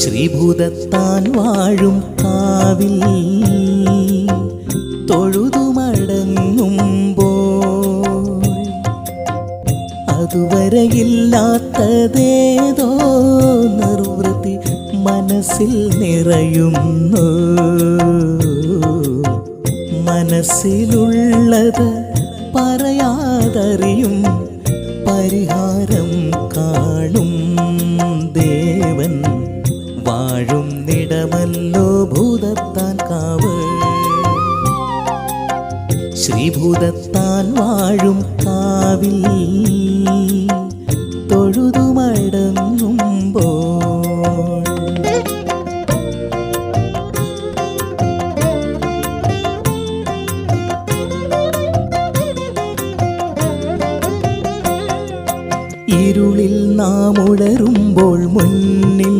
ശ്രീഭൂതത്താൻ വാഴും കാവിൽ അതുവരെയില്ലാത്തതേതോ നിർവൃത്തി മനസ്സിൽ നിറയുന്നു. മനസ്സിലുള്ളത് പറയാതറിയും പരിഹാരം കാണും. ദേവൻ വാഴും നിടമല്ലോ ഭൂതത്താൻ കാവ് ശ്രീഭൂതത്താൻ വാഴും കാവിൽ. തൊഴുതുമടങ്ങുമ്പോൾ ഇരുളിൽ നാം ഉണരുമ്പോൾ മുന്നിൽ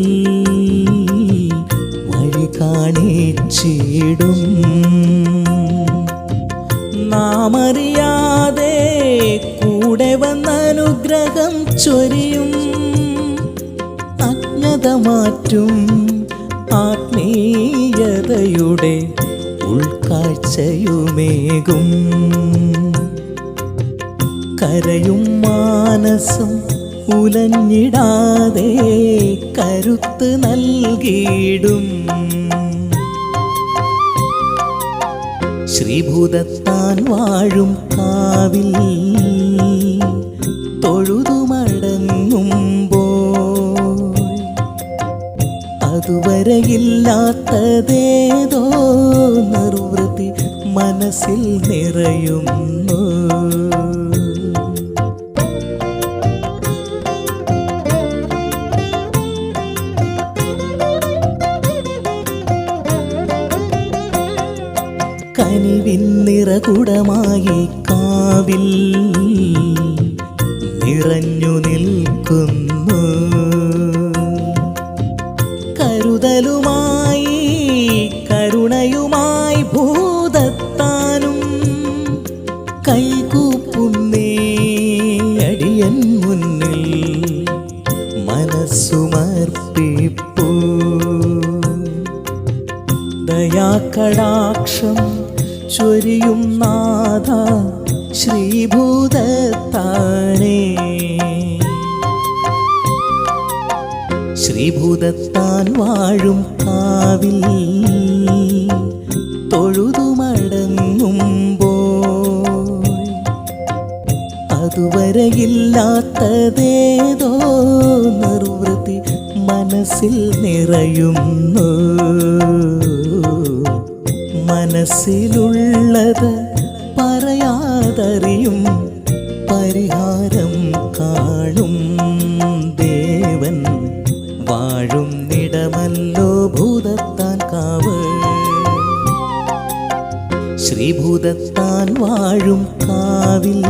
വഴി കാണിച്ചിടും നാം അനുഗ്രഹം ചൊരിയും. അജ്ഞത മാറ്റും ആത്മീയതയുടെ ഉൾക്കാഴ്ചയുമേകും. കരയും മാനസം ഉലഞ്ഞിടാതെ കരുത്ത് നൽകിയിടും. ശ്രീഭൂതത്താൻ വാഴും കാവിൽ തൊഴുതുമടങ്ങുമ്പോൾ അതുവരെയില്ലാത്തതേതോ നിർവൃത്തി മനസ്സിൽ നിറയുന്നു. കനിവിൻ നിറകുടമായി കാവിൽ അടിയൻ മുന്നിൽ മനസ്സുമർപ്പിപ്പൂ. ദയാകടാക്ഷം ചൊരിയും നാഥ ശ്രീഭൂതത്താനേ ശ്രീഭൂതത്താൻ വാഴും കാവിൽ തൊഴുതുമടങ്ങുമ്പോൾ അതുവരെയില്ലാത്തതേതോ നിർവൃത്തി മനസ്സിൽ നിറയുന്നു. മനസ്സിലുള്ളത് പറയാതറിയും പരിഹാരം കാണും. ദേവൻ വാഴും നിടമല്ലോ ഭൂതത്താൻ കാവ്. ശ്രീഭൂതത്താൻ വാഴും കാവിൽ